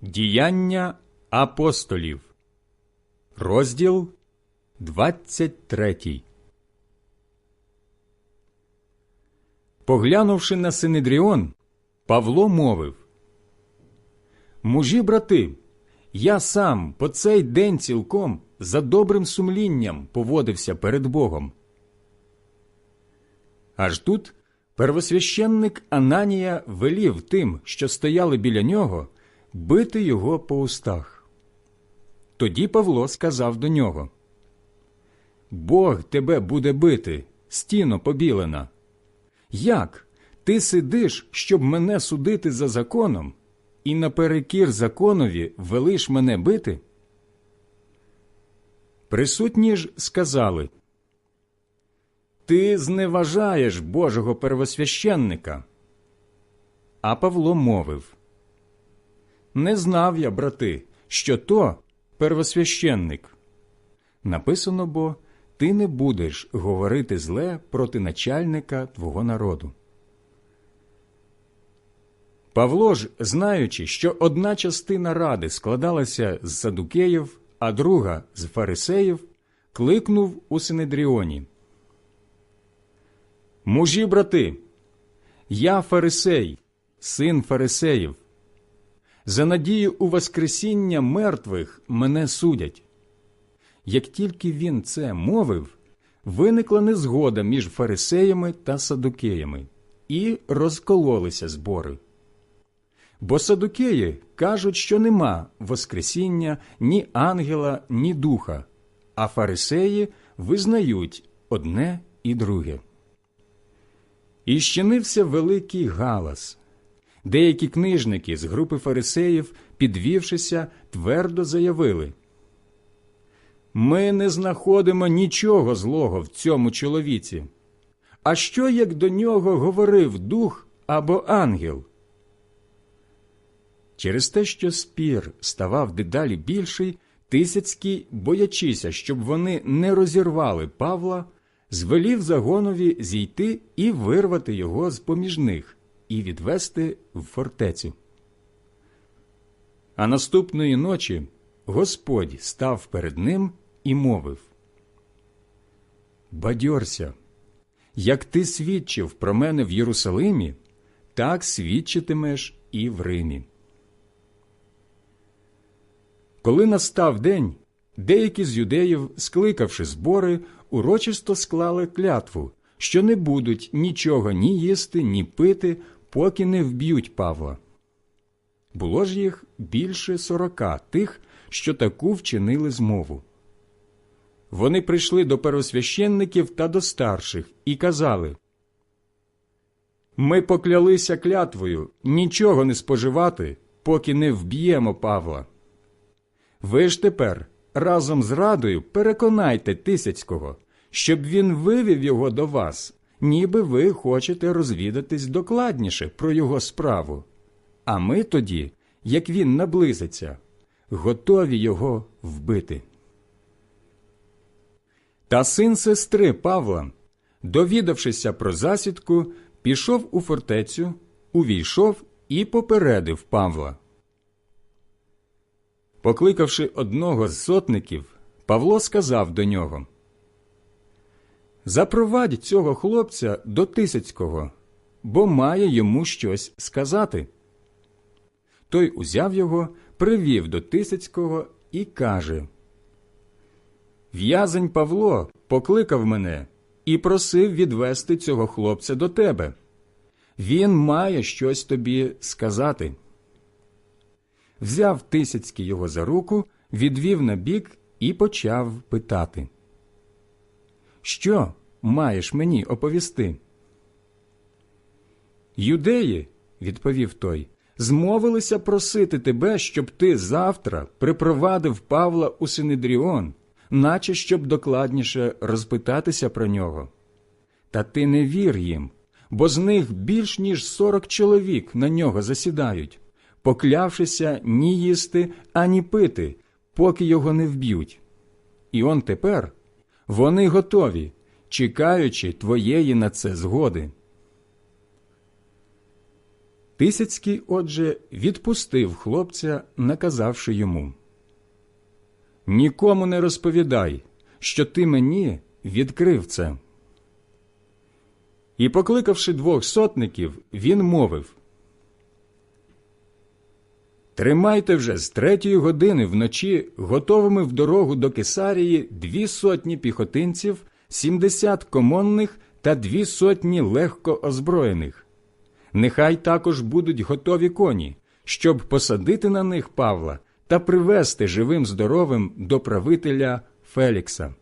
Діяння апостолів, розділ 23 Поглянувши на Синедріон, Павло мовив Мужі, брати, я сам по цей день цілком за добрим сумлінням поводився перед Богом. Аж тут первосвященник Ананія велів тим, що стояли біля нього, бити його по устах. Тоді Павло сказав до нього Бог тебе буде бити, стіно побілена. Як ти сидиш, щоб мене судити за законом, і наперекір законові велиш мене бити? Присутні ж сказали Ти зневажаєш Божого первосвященника. А Павло мовив Не знав я, брати, що то первосвященник. Написано бо ти не будеш говорити зле проти начальника твого народу. Павло ж, знаючи, що одна частина ради складалася з садукеїв, а друга з фарисеїв, кликнув у Синедріоні. Мужі, брати, я фарисей, син фарисеїв. За надію у Воскресіння мертвих мене судять. Як тільки він це мовив, виникла незгода між фарисеями та садукеями, і розкололися збори. Бо садукеї кажуть, що нема Воскресіння ні ангела, ні духа, а фарисеї визнають одне і друге. І щинився великий галас. Деякі книжники з групи фарисеїв, підвівшися, твердо заявили Ми не знаходимо нічого злого в цьому чоловіці. А що як до нього говорив дух або ангел? Через те, що спір ставав дедалі більший, Тисяцький, боячися, щоб вони не розірвали Павла, звелів загонові зійти і вирвати його з поміж них і відвести в фортецю. А наступної ночі Господь став перед ним і мовив Бадьорся, як ти свідчив про мене в Єрусалимі, так свідчитимеш і в Римі. Коли настав день, деякі з юдеїв, скликавши збори, урочисто склали клятву, що не будуть нічого ні їсти, ні пити, поки не вб'ють Павла. Було ж їх більше сорока тих, що таку вчинили змову. Вони прийшли до первосвященників та до старших і казали Ми поклялися клятвою нічого не споживати, поки не вб'ємо Павла. Ви ж тепер разом з радою переконайте Тисяцького, щоб він вивів його до вас, ніби ви хочете розвідатись докладніше про його справу. А ми тоді, як він наблизиться, готові його вбити. Та син сестри Павла, довідавшися про засідку, пішов у фортецю, увійшов і попередив Павла. Покликавши одного з сотників, Павло сказав до нього Запровадь цього хлопця до Тисяцького, бо має йому щось сказати. Той узяв його, привів до Тисяцького і каже В'язень Павло покликав мене і просив відвести цього хлопця до тебе. Він має щось тобі сказати взяв Тисяцький його за руку, відвів на бік і почав питати. Що маєш мені оповісти? Юдеї, відповів той, змовилися просити тебе, щоб ти завтра припровадив Павла у Синедріон, наче щоб докладніше розпитатися про нього. Та ти не вір їм, бо з них більш ніж сорок чоловік на нього засідають поклявшися ні їсти, ані пити, поки його не вб'ють. І он тепер вони готові, чекаючи твоєї на це згоди. Тисяцький, отже, відпустив хлопця, наказавши йому Нікому не розповідай, що ти мені відкрив це. І, покликавши двох сотників, він мовив Тримайте вже з третьої години вночі готовими в дорогу до Кесарії дві сотні піхотинців, сімдесят комонних та дві сотні легко озброєних. Нехай також будуть готові коні, щоб посадити на них Павла та привести живим здоровим до правителя Фелікса.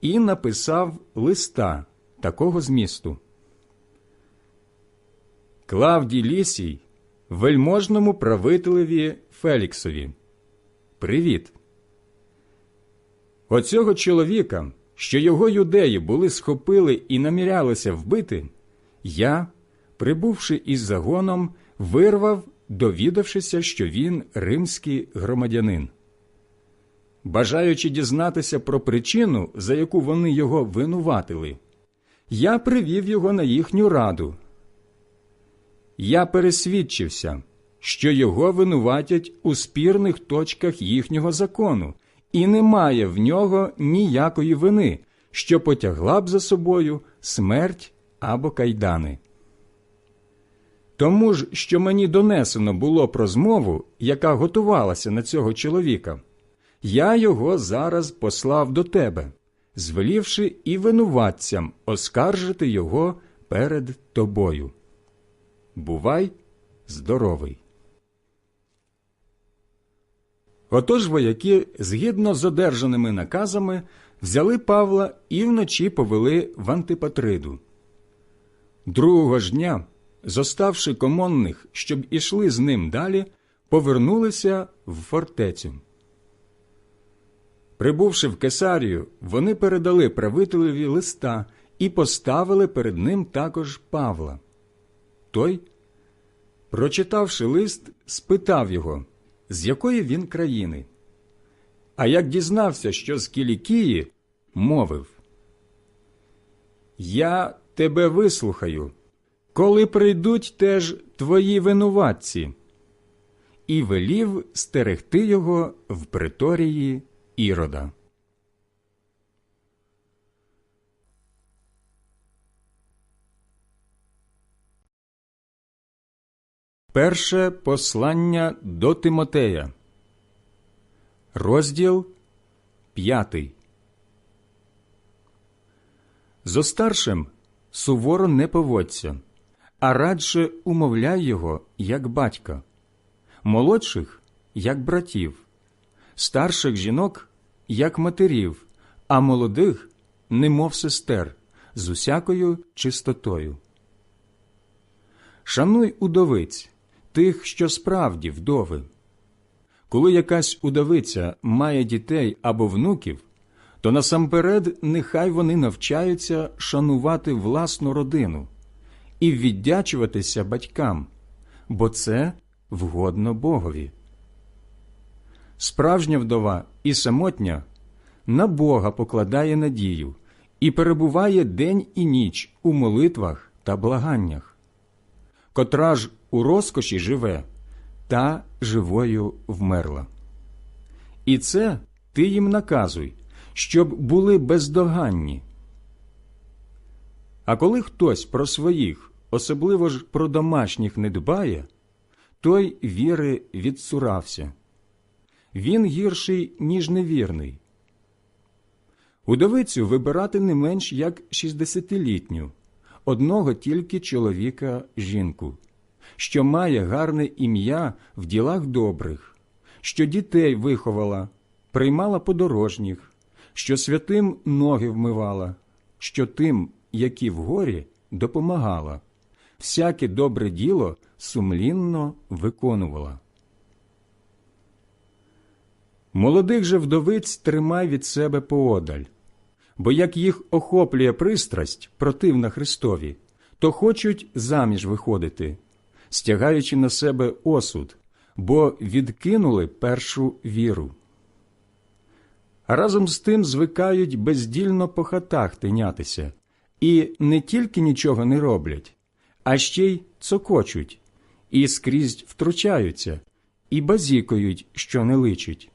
І написав листа такого змісту. Клавдій Лісій, вельможному правителеві Феліксові. Привіт. Оцього чоловіка, що його юдеї були схопили і намірялися вбити, я, прибувши із загоном, вирвав, довідавшися, що він римський громадянин. Бажаючи дізнатися про причину, за яку вони його винуватили, я привів його на їхню раду. Я пересвідчився, що його винуватять у спірних точках їхнього закону, і немає в нього ніякої вини, що потягла б за собою смерть або кайдани. Тому ж, що мені донесено було про змову, яка готувалася на цього чоловіка, я його зараз послав до тебе, звелівши і винуватцям оскаржити його перед тобою. Бувай здоровий. Отож вояки, згідно з одержаними наказами, взяли Павла і вночі повели в Антипатриду. Другого ж дня, зоставши комонних, щоб ішли з ним далі, повернулися в фортецю. Прибувши в Кесарію, вони передали правителеві листа і поставили перед ним також Павла. Той, прочитавши лист, спитав його, з якої він країни. А як дізнався, що з Кілікії, мовив Я тебе вислухаю, коли прийдуть теж твої винуватці, і велів стерегти його в приторії Ірода. Перше послання до Тимотея, розділ п'ятий. Зо старшим суворо не поводься, а радше умовляй його, як батька, молодших, як братів, старших жінок, як матерів, а молодих, немов сестер, з усякою чистотою. Шануй удовиць тих, що справді вдови. Коли якась удовиця має дітей або внуків, то насамперед нехай вони навчаються шанувати власну родину і віддячуватися батькам, бо це вгодно Богові. Справжня вдова і самотня на Бога покладає надію і перебуває день і ніч у молитвах та благаннях, котра ж у розкоші живе, та живою вмерла. І це ти їм наказуй, щоб були бездоганні. А коли хтось про своїх, особливо ж про домашніх не дбає, той віри відсурався. Він гірший, ніж невірний. Удовицю вибирати не менш як шістдесятилітню, одного тільки чоловіка жінку що має гарне ім'я в ділах добрих, що дітей виховала, приймала подорожніх, що святим ноги вмивала, що тим, які в горі, допомагала, всяке добре діло сумлінно виконувала. Молодих же вдовиць тримай від себе поодаль, бо як їх охоплює пристрасть противна Христові, то хочуть заміж виходити, стягаючи на себе осуд, бо відкинули першу віру. Разом з тим звикають бездільно по хатах тинятися і не тільки нічого не роблять, а ще й цокочуть, і скрізь втручаються, і базікають, що не личить.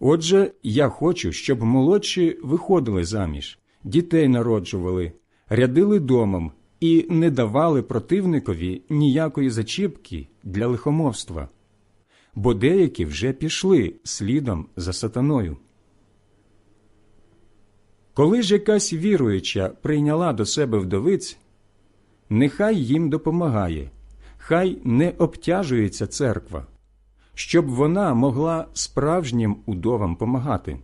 Отже, я хочу, щоб молодші виходили заміж, дітей народжували, рядили домом і не давали противникові ніякої зачіпки для лихомовства, бо деякі вже пішли слідом за сатаною. Коли ж якась віруюча прийняла до себе вдовиць, нехай їм допомагає, хай не обтяжується церква, щоб вона могла справжнім удовам помагати.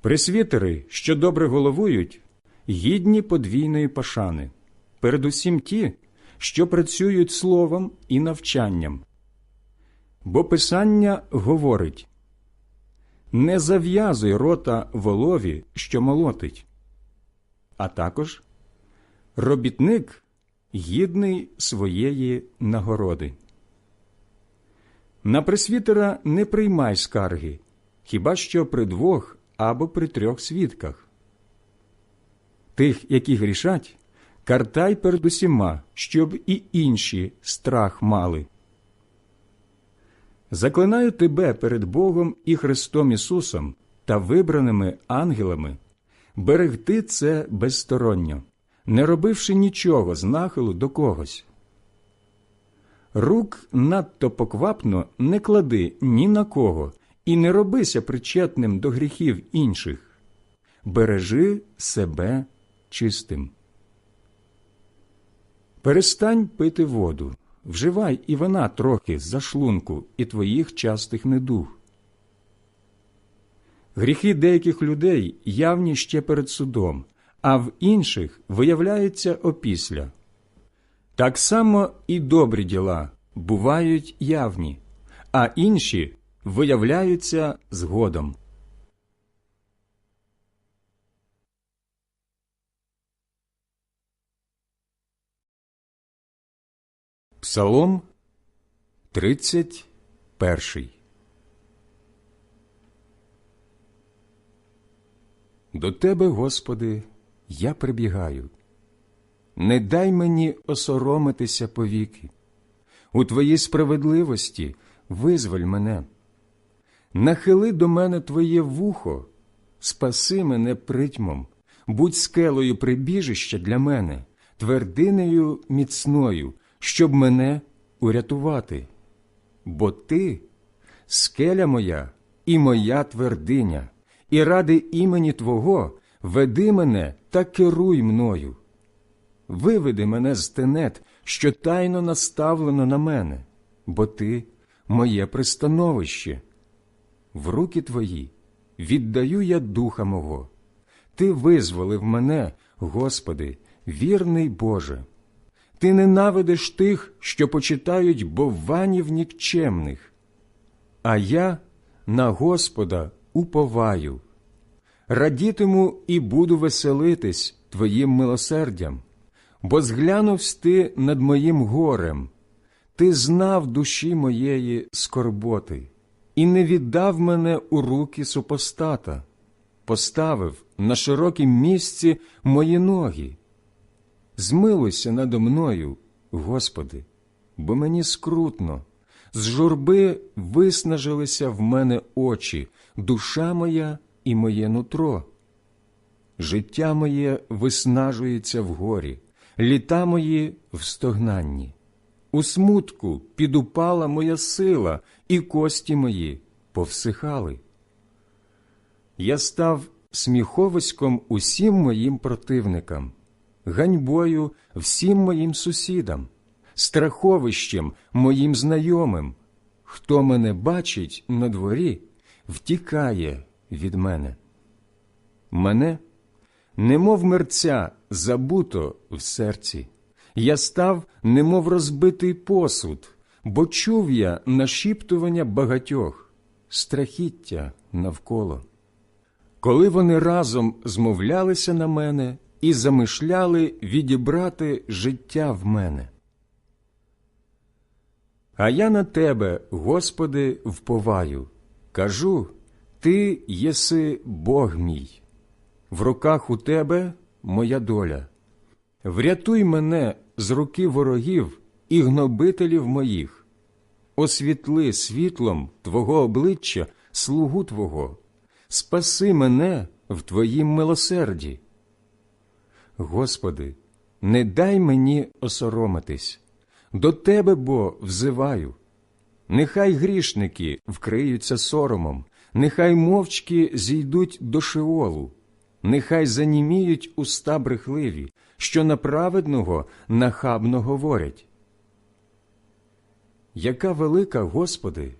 Пресвітери, що добре головують, гідні подвійної пошани, передусім ті, що працюють словом і навчанням. Бо Писання говорить не зав'язуй рота волові, що молотить, а також робітник гідний своєї нагороди. На пресвітера не приймай скарги, хіба що при двох або при трьох свідках. Тих, які грішать, картай перед усіма, щоб і інші страх мали. Заклинаю тебе перед Богом і Христом Ісусом та вибраними ангелами берегти це безсторонньо, не робивши нічого з нахилу до когось. Рук надто поквапно не клади ні на кого і не робися причетним до гріхів інших. Бережи себе чистим. Перестань пити воду, вживай і вона трохи за шлунку і твоїх частих недуг. Гріхи деяких людей явні ще перед судом, а в інших виявляються опісля. Так само і добрі діла бувають явні, а інші виявляються згодом. Псалом 31 До Тебе, Господи, я прибігаю. Не дай мені осоромитися повіки. У Твоїй справедливості визволь мене. Нахили до мене Твоє вухо, спаси мене притьмом, будь скелою прибіжища для мене, твердинею міцною, щоб мене урятувати. Бо Ти скеля моя і моя твердиня, і ради імені Твого веди мене та керуй мною. Виведи мене з тенет, що тайно наставлено на мене, бо ти моє пристановище. В руки твої віддаю я духа мого. Ти визволив мене, Господи, вірний Боже. Ти ненавидиш тих, що почитають бованів нікчемних, а я на Господа уповаю. Радітиму і буду веселитись Твоїм милосердям бо зглянувсь ти над моїм горем, ти знав душі моєї скорботи і не віддав мене у руки супостата, поставив на широкім місці мої ноги. Змилуйся надо мною, Господи, бо мені скрутно, з журби виснажилися в мене очі, душа моя і моє нутро. Життя моє виснажується в горі літа мої в стогнанні. У смутку підупала моя сила, і кості мої повсихали. Я став сміховиськом усім моїм противникам, ганьбою всім моїм сусідам, страховищем моїм знайомим. Хто мене бачить на дворі, втікає від мене. Мене немов мерця забуто в серці. Я став, немов розбитий посуд, бо чув я нашіптування багатьох, страхіття навколо. Коли вони разом змовлялися на мене і замишляли відібрати життя в мене. А я на тебе, Господи, вповаю, кажу Ти єси Бог мій в руках у тебе моя доля. Врятуй мене з руки ворогів і гнобителів моїх, освітли світлом Твого обличчя слугу Твого, спаси мене в Твоїм милосерді. Господи, не дай мені осоромитись, до Тебе бо взиваю. Нехай грішники вкриються соромом, нехай мовчки зійдуть до шеолу, нехай заніміють уста брехливі, що на праведного нахабно говорять. Яка велика, Господи,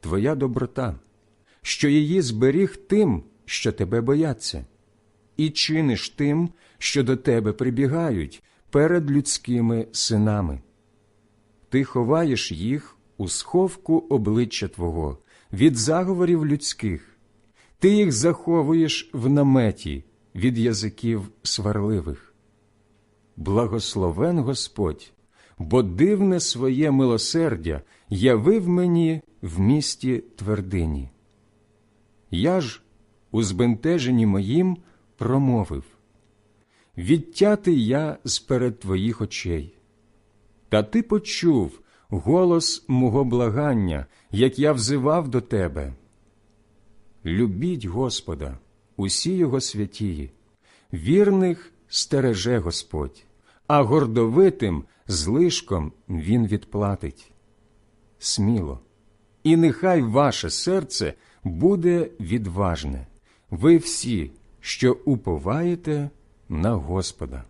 Твоя доброта, що її зберіг тим, що Тебе бояться, і чиниш тим, що до Тебе прибігають перед людськими синами. Ти ховаєш їх у сховку обличчя Твого від заговорів людських, ти їх заховуєш в наметі від язиків сварливих. Благословен Господь, бо дивне своє милосердя явив мені в місті твердині. Я ж, у збентеженні моїм, промовив Відтятий я сперед твоїх очей. Та ти почув голос мого благання, як я взивав до тебе. Любіть Господа, усі його святії, вірних стереже Господь, а гордовитим злишком він відплатить. Сміло, і нехай ваше серце буде відважне, ви всі, що уповаєте на Господа.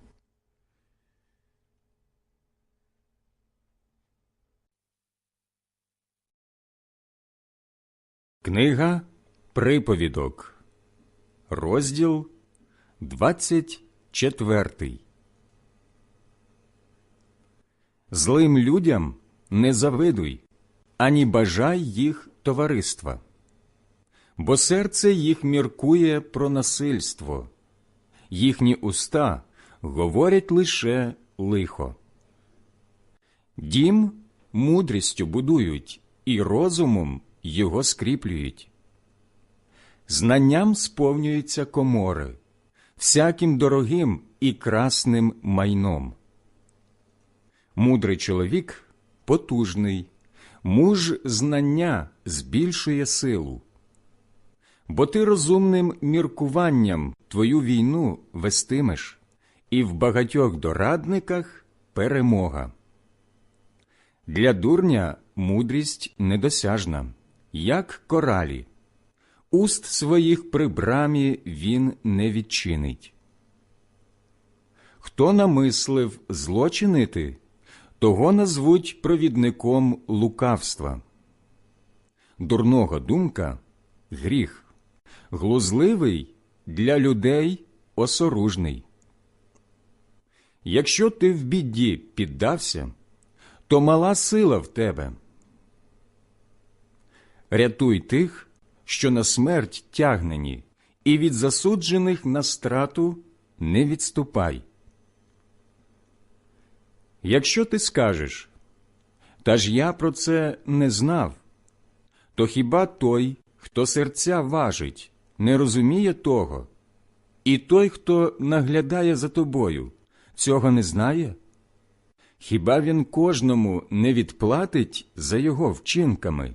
Книга Приповідок, розділ 24 Злим людям не завидуй, ані бажай їх товариства, бо серце їх міркує про насильство, їхні уста говорять лише лихо. Дім мудрістю будують і розумом його скріплюють. Знанням сповнюються комори, всяким дорогим і красним майном. Мудрий чоловік потужний, муж знання збільшує силу. Бо ти розумним міркуванням твою війну вестимеш, і в багатьох дорадниках перемога. Для дурня мудрість недосяжна як коралі. Уст своїх при брамі він не відчинить. Хто намислив злочинити, того назвуть провідником лукавства. Дурного думка гріх, глузливий для людей осоружний. Якщо ти в біді піддався, то мала сила в тебе. Рятуй тих, що на смерть тягнені, і від засуджених на страту не відступай. Якщо ти скажеш, та ж я про це не знав, то хіба той, хто серця важить, не розуміє того, і той, хто наглядає за тобою, цього не знає? Хіба він кожному не відплатить за його вчинками?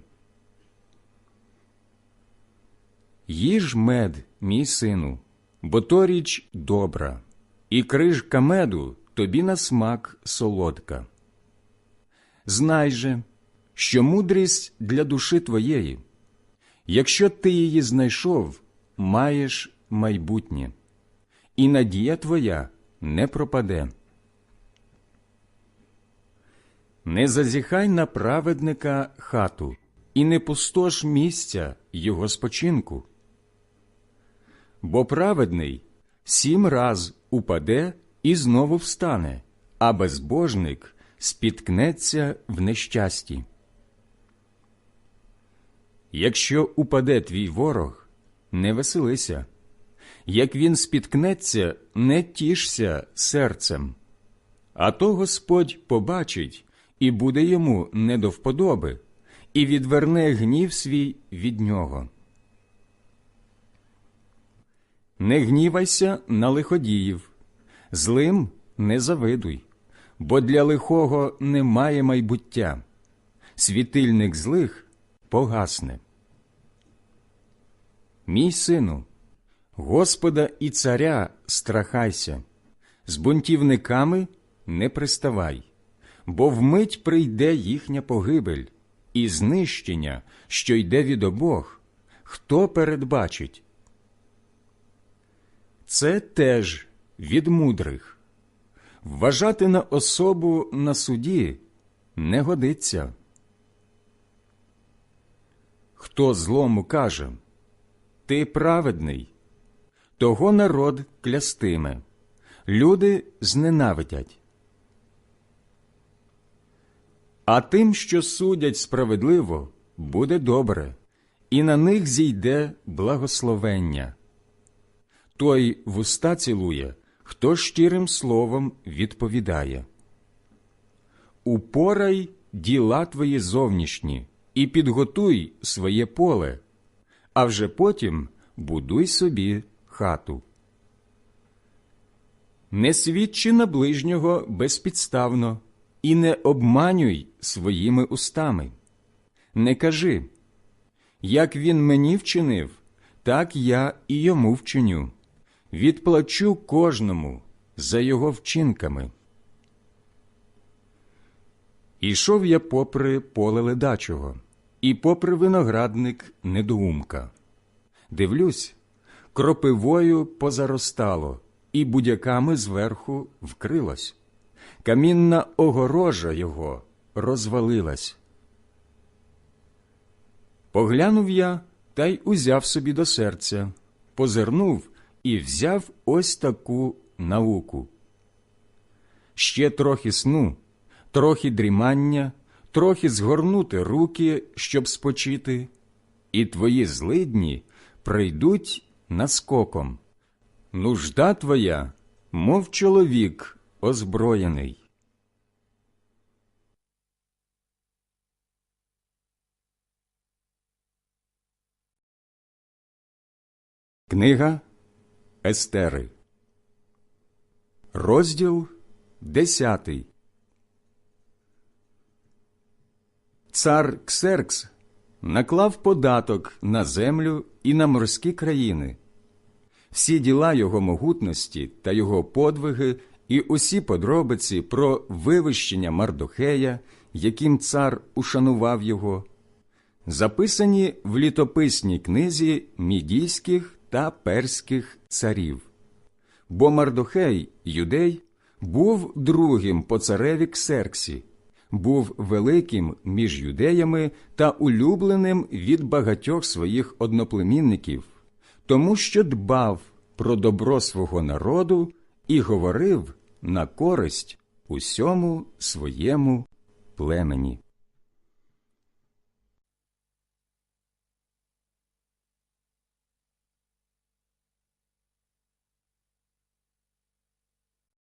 Їж мед, мій сину, бо то річ добра, і крижка меду тобі на смак солодка. Знай же, що мудрість для душі твоєї, якщо ти її знайшов, маєш майбутнє, і надія твоя не пропаде. Не зазіхай на праведника хату, і не пустош місця його спочинку бо праведний сім раз упаде і знову встане, а безбожник спіткнеться в нещасті. Якщо упаде твій ворог, не веселися, як він спіткнеться, не тішся серцем, а то Господь побачить і буде йому не до вподоби, і відверне гнів свій від нього. Не гнівайся на лиходіїв, злим не завидуй, бо для лихого немає майбуття. Світильник злих погасне. Мій сину, Господа і царя страхайся, з бунтівниками не приставай, бо вмить прийде їхня погибель і знищення, що йде від обох, хто передбачить. Це теж від мудрих. Вважати на особу на суді не годиться. Хто злому каже, ти праведний, того народ клястиме, люди зненавидять. А тим, що судять справедливо, буде добре, і на них зійде благословення. Той вуста цілує, хто щирим словом відповідає. Упорай діла твої зовнішні і підготуй своє поле, а вже потім будуй собі хату. Не свідчи на ближнього безпідставно і не обманюй своїми устами. Не кажи, як він мені вчинив, так я і йому вчиню. Відплачу кожному за його вчинками. Ішов я попри поле ледачого, і попри виноградник недоумка. Дивлюсь, кропивою позаростало, і будяками зверху вкрилось. Камінна огорожа його розвалилась. Поглянув я та й узяв собі до серця, позирнув і взяв ось таку науку. Ще трохи сну, трохи дрімання, трохи згорнути руки, щоб спочити, і твої злидні прийдуть наскоком. Нужда твоя, мов чоловік озброєний. Книга Естери, розділ десятий. Цар Ксеркс наклав податок на землю і на морські країни. Всі діла його могутності та його подвиги і усі подробиці про вивищення Мардохея, яким цар ушанував його, записані в літописній книзі мідійських та перських царів. Бо Мардохей, юдей, був другим по цареві Ксерксі, був великим між юдеями та улюбленим від багатьох своїх одноплемінників, тому що дбав про добро свого народу і говорив на користь усьому своєму племені.